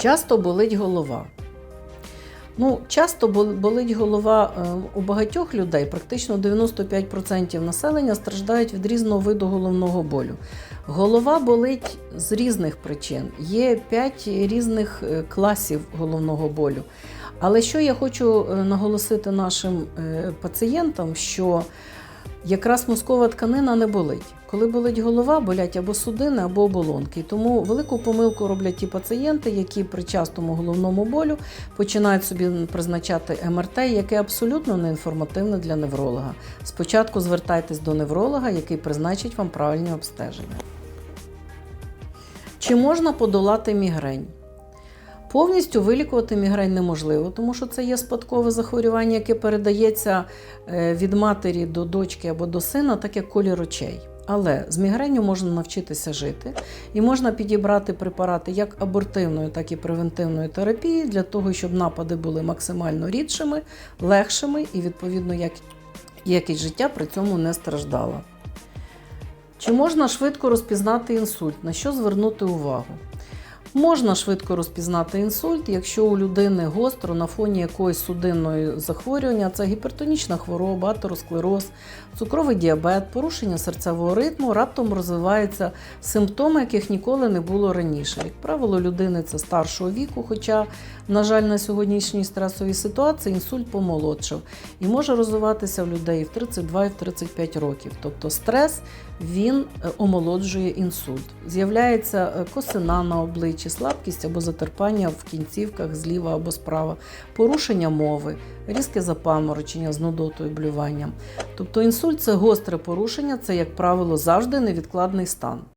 Часто болить голова. Ну, часто болить голова е, у багатьох людей, практично 95% населення страждають від різного виду головного болю. Голова болить з різних причин. Є 5 різних е, класів головного болю. Але що я хочу е, наголосити нашим пацієнтам, що якраз мозкова тканина не болить. Коли болить голова, болять або судини, або оболонки. Тому велику помилку роблять ті пацієнти, які при частому головному болю починають собі призначати МРТ, яке абсолютно не інформативне для невролога. Спочатку звертайтесь до невролога, який призначить вам правильні обстеження. Чи можна подолати мігрень? Повністю вилікувати мігрень неможливо, тому що це є спадкове захворювання, яке передається е, від матері до дочки або до сина, так як колір очей. Але з мігренню можна навчитися жити і можна підібрати препарати як абортивної, так і превентивної терапії для того, щоб напади були максимально рідшими, легшими і, відповідно, як- якість життя при цьому не страждала. Чи можна швидко розпізнати інсульт? На що звернути увагу? Можна швидко розпізнати інсульт, якщо у людини гостро на фоні якоїсь судинної захворювання, це гіпертонічна хвороба, атеросклероз, цукровий діабет, порушення серцевого ритму, раптом розвиваються симптоми, яких ніколи не було раніше. Як правило, людини це старшого віку, хоча, на жаль, на сьогоднішній стресовій ситуації інсульт помолодшав і може розвиватися в людей в 32 і в 35 років. Тобто стрес він е, омолоджує інсульт. З'являється е, косина на обличчі, слабкість або затерпання в кінцівках зліва або справа, порушення мови, різке запаморочення з нудотою блюванням. Тобто інсульт це гостре порушення, це, як правило, завжди невідкладний стан.